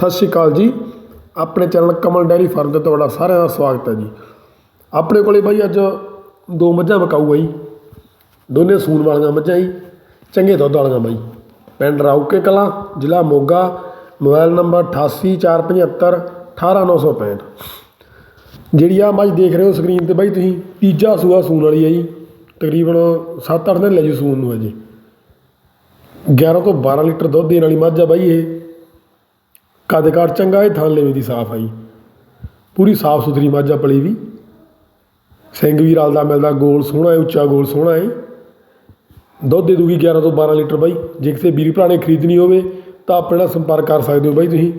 ਸਤਿ ਸ਼੍ਰੀ ਅਕਾਲ ਜੀ। ਆਪਣੇ ਚੈਨਲ ਕਮਲ ਡੈਰੀ ਫਾਰਮ ਤੇ ਤੁਹਾਡਾ ਸਾਰਿਆਂ ਦਾ ਸਵਾਗਤ ਹੈ ਜੀ। ਆਪਣੇ ਕੋਲੇ ਬਾਈ ਅੱਜ ਦੋ ਮੱਝਾਂ ਵਿਕਾਊ ਆ ਜੀ। ਦੋਨੇ ਸੂਣ ਵਾਲੀਆਂ ਮੱਝਾਂ ਜੀ, ਚੰਗੇ ਦੁੱਧ ਵਾਲੀਆਂ ਬਾਈ। ਪਿੰਡ ਰਾਊਕੇ ਕਲਾਂ, ਜ਼ਿਲ੍ਹਾ ਮੋਗਾ, ਮੋਬਾਈਲ ਨੰਬਰ 8845 18965 ਜਿਹੜੀ ਆ ਮੱਝ ਦੇਖ ਰਹੇ ਹੋ ਸਕਰੀਨ ਤੇ ਬਾਈ ਤੁਸੀਂ, ਤੀਜਾ ਸੂਆ ਸੂਣ ਵਾਲੀ ਹੈ ਜੀ। ਤਕਰੀਬਨ 7-8 ਦਿਨ ਲੈ ਜੀ ਸੂਣ ਨੂੰ ਅਜੇ। 11 ਤੋਂ 12 ਲੀਟਰ ਦੁੱਧ ਦੇਣ ਵਾਲੀ ਮੱਝ ਆ ਬਾਈ ਇਹ। ਕੱਦ ਕਾਠ ਚੰਗਾ ਇਹ ਥਾਂ ਲੈਵੇ ਦੀ ਸਾਫ਼ ਆਈ। ਪੂਰੀ ਸਾਫ਼ ਸੁਥਰੀ ਮੱਝ ਆ ਪਲੀ ਵੀ। ਸਿੰਘ ਵੀ ਰਲਦਾ ਮਿਲਦਾ, ਗੋਲ ਸੋਹਣਾ ਹੈ ਉੱਚਾ ਗੋਲ ਸੋਹਣਾ ਹੈ ਦੁੱਧ ਦੇ ਦੂਗੀ 11 ਤੋਂ 12 ਲੀਟਰ ਬਾਈ। ਜੇ ਕਿਸੇ ਵੀਰ ਭਰਾ ਨੇ ਖਰੀਦਣੀ ਹੋਵੇ, ਤਾਂ ਆਪਣੇ ਨਾਲ ਸੰਪਰਕ ਕਰ ਸਕਦੇ ਹੋ ਬਾਈ ਤੁਸੀਂ।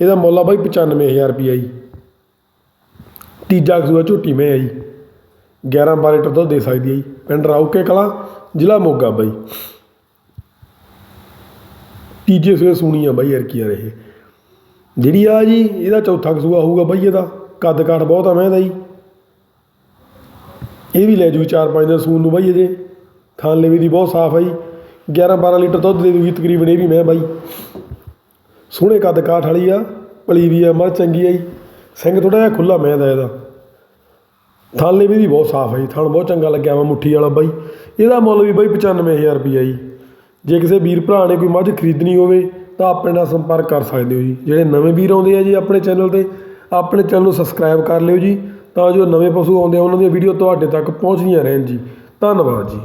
ਇਹਦਾ ਮੁੱਲ ਆ ਬਾਈ 95000 ਰੁਪਈਆ ਜੀ। ਤੀਜਾ ਸੂਆ ਝੋਟੀ ਮੈਂ ਆਈ। 11 12 ਲੀਟਰ ਦੁੱਧ ਦੇ ਸਕਦੀ ਹੈ ਜੀ। ਪਿੰਡ ਰੌਕੇ ਕਲਾਂ, ਜ਼ਿਲ੍ਹਾ ਮੋਗਾ ਬਾਈ। ਤੀਜੇ ਸੂਏ ਸੂਣੀ ਆ ਬਾਈ ਯਾਰ ਕੀ ਯਾਰ ਇਹ ਜਿਹੜੀ ਆ ਜੀ, ਇਹਦਾ ਚੌਥਾ ਕਸੂਆ ਹੋਊਗਾ ਬਾਈ ਇਹਦਾ। ਕੱਦ ਕਾਠ ਬਹੁਤ ਆ ਮੈਂ ਦਾ ਜੀ। ਇਹ ਵੀ ਲੈ ਜੂ ਚਾਰ ਪੰਜ ਦਿਨ ਸੂਣ ਨੂੰ ਬਾਈ ਇਹਦੇ। ਥਾਂ ਲੇਵੇ ਦੀ ਬਹੁਤ ਸਾਫ਼ ਆ ਜੀ। 11 12 ਲੀਟਰ ਦੁੱਧ ਦੇ ਦੂਗੀ ਤਕਰੀਬਨ ਇਹ ਵੀ ਮੈਂ ਬਾਈ। ਸੋਹਣੇ ਕੱਦ ਕਾਠ ਵਾਲੀ ਆ, ਪਲੀ ਵੀ ਆ ਮਰ ਚੰਗੀ ਆ ਜੀ। ਸਿੰਘ ਥੋੜਾ ਜਿਹਾ ਖੁੱਲਾ ਮੈਂ ਦਾ ਇਹਦਾ। ਥਾਂ ਲੇਵੇ ਦੀ ਬਹੁਤ ਸਾਫ਼ ਆ ਜੀ। ਥਣ ਬਹੁਤ ਚੰਗਾ ਲੱਗਿਆ ਵਾ ਮੁੱਠੀ ਵਾਲਾ ਬਾਈ। ਇਹਦਾ ਮੁੱਲ ਵੀ ਬਾਈ 95000 ਰੁਪਈਆ ਜੀ। ਜੇ ਕਿਸੇ ਵੀਰ ਭਰਾ ਨੇ ਕੋਈ ਮੱਝ ਖਰੀਦਣੀ ਹੋਵੇ ਤਾਂ ਆਪਣੇ ਨਾਲ ਸੰਪਰਕ ਕਰ ਸਕਦੇ ਹੋ ਜੀ। ਜਿਹੜੇ ਨਵੇਂ ਵੀਰ ਆਉਂਦੇ ਆ ਜੀ ਆਪਣੇ ਚੈਨਲ ਤੇ, ਆਪਣੇ ਚੈਨਲ ਨੂੰ ਸਬਸਕ੍ਰਾਈਬ ਕਰ ਲਿਓ ਜੀ। ਤਾਂ ਜੋ ਨਵੇਂ ਪਸ਼ੂ ਆਉਂਦੇ ਆ, ਉਹਨਾਂ ਦੀਆਂ ਵੀਡੀਓ ਤੁਹਾਡੇ ਤੱਕ ਪਹੁੰਚਦੀਆਂ ਰਹਿਣ ਜੀ। ਧੰਨਵਾਦ ਜੀ।